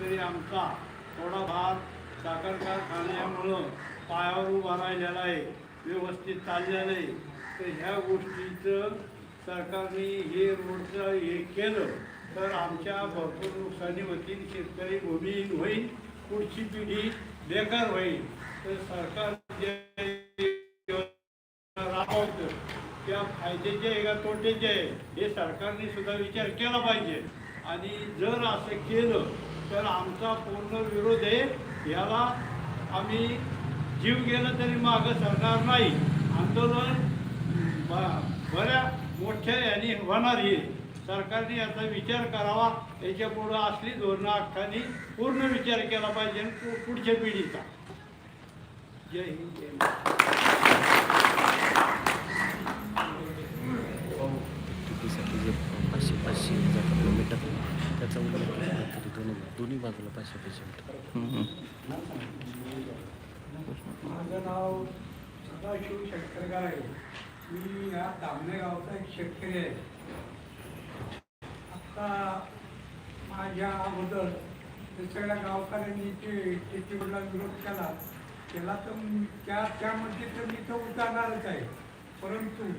तरी आमचा थोडाफार साखर कारखान्यामुळं पायावर उभा राहिलेला आहे व्यवस्थित चाललेलं आहे तर ह्या गोष्टीचं सरकारने हे रोडचं हे केलं तर आमच्या भरपूर नुकसानी होतील शेतकरी भूमिहीन होईल पुढची पिढी बेकार होईल. तर सरकार जे राबवतं त्या फायद्याचे आहे का तोट्याचे आहे हे सरकारने सुद्धा विचार केला पाहिजे. आणि जर असं केलं तर आमचा पूर्ण विरोध आहे. याला आम्ही जीव गेला तरी मागं सरकार नाही. आंदोलन ब- बऱ्या मोठ्या याने होणार आहे सरकारने याचा विचार करावा. याच्या पुढं असली धोरणं अख्खानी पूर्ण विचार केला पाहिजे आणि पु- पुढच्या पिढीचा. जय हिंद जय जे पाचशे पाचशे जातात ना त्याचा उल्लेख दोन्ही बाजूला पाचशे पाचशे भेटतात माझं नाव सदाशिव शेतकरगार आहे. मी या दामणे गावचा एक शेतकरी आहे. आता माझ्या अगोदर ते सगळ्या गावकऱ्यांनी ते शेतीवरला विरोध केला. केला तर त्या त्यामध्ये तर मी तर उतरणारच आहे. परंतु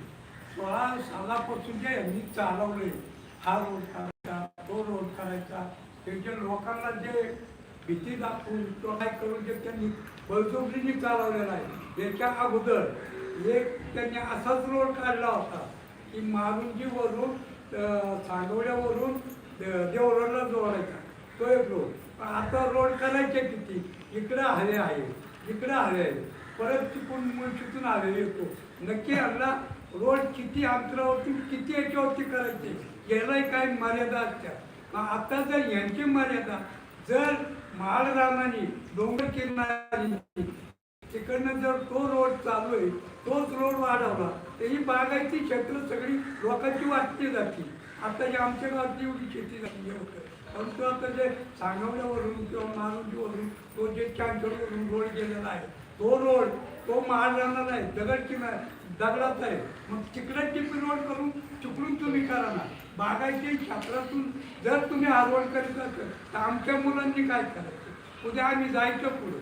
सोळा सालापासून जे यांनी चालवले हा रोड करायचा तो रोड करायचा. त्यांच्या लोकांना जे भीती दाखवून तो काय करून जे त्यांनी बळजबरीने चालवलेला आहे याच्या अगोदर एक त्यांनी असाच रोड काढला होता की मारुंजीवरून अं, सांगवड्यावरून जोडायचा. तो एक रोड पण आता रोड करायचे किती? इकडं हवे आहे इकडं हवे आहे. परत तिकडून मुंशीतून हवे येतो. नक्की यांना रोड किती अंतरावरती किती याच्यावरती करायचे? यालाही काही मर्यादा असतात. मग आता जर यांची मर्यादा जर महाराणाने डोंगर किनारी तिकडनं जर तो रोड चालू आहे तोच रोड वाढवला तर ही बागायती क्षेत्र सगळी लोकांची वाटली जाते. आता जे आमच्या गावात एवढी शेती झाली आहे. परंतु आता जे सांगवल्यावरून किंवा मारुंजीवरून तो जे चांचरवरून रोड गेलेला आहे तो रोड तो महाराणा नाही दगड किना दगडाचा आहे. मग तिकडे टिपी रोड करून चुकून तुम्ही करा ना. बागायती क्षेत्रातून जर तुम्ही हा करीत असेल तर आमच्या मुलांनी काय करायचं? उद्या आम्ही जायचं पुढे.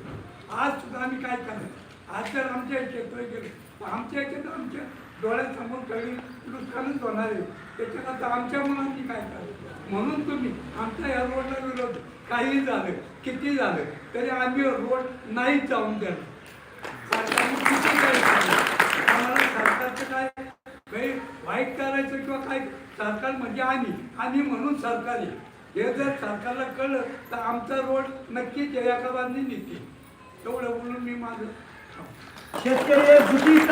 आज सुद्धा आम्ही काय करायचं? आज जर आमच्या क्षेत्र गेलं तर आमच्या याच्यात आमच्या डोळ्यासमोर सगळी नुकसानच होणार आहे. त्याच्यात आता आमच्या मुलांनी काय करायचं? म्हणून तुम्ही आमच्या या रोडला विरोध काही झालं किती झालं तरी आम्ही रोड नाही जाऊन देणार. आम्हाला सरकार म्हणजे आणि आणि म्हणून सरकार आहे. हे जर सरकारला कळलं तर आमचा रोड नक्कीच एकाबांनी निघते. तेवढं बोलून मी माझं शेतकरी